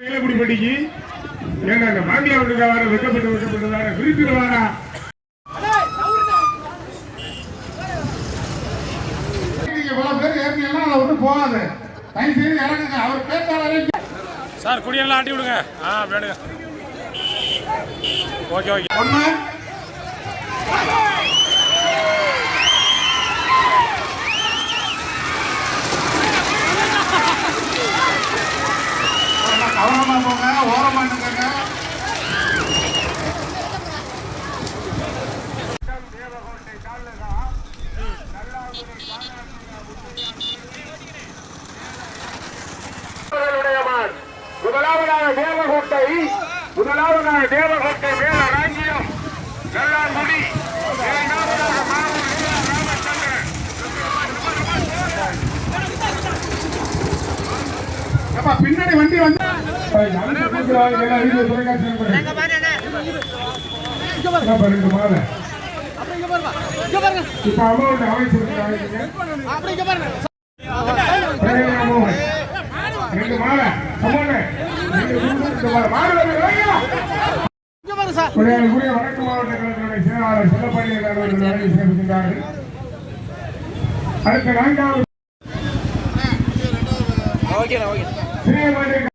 வேலைக்குடிப்பட்டிக்கு ஏங்க அந்த மாமியா விட்டுக்க வர வெக்கப்பட்டு வெக்கப்பட்டு வர விரித்துட்டு வாரா சார் குடியெல்லாம் ஆட்டி விடுங்க. ஆ வேணுங்க. Okay okay. ஒண்ணு. முதலாவதாக தேவகோட்டை முதலாவதாக தேவகோட்டை மேல ராஞ்சியம் நல்லாங்குடி இரண்டாவதாக மாவூர் ராமச்சந்திரன் பின்னாடி வண்டி வந்து இப்ப அமௌண்ட் அமைச்சிருக்காங்க ரெண்டு மாலை அமௌண்ட் ரெண்டு வடக்கு மாவட்ட கழகத்தினுடைய செயலாளர் செல்லப்பள்ளி அவர்கள் வழங்கி சேர்க்கின்றார்கள் அடுத்த நான்காவது சிறிய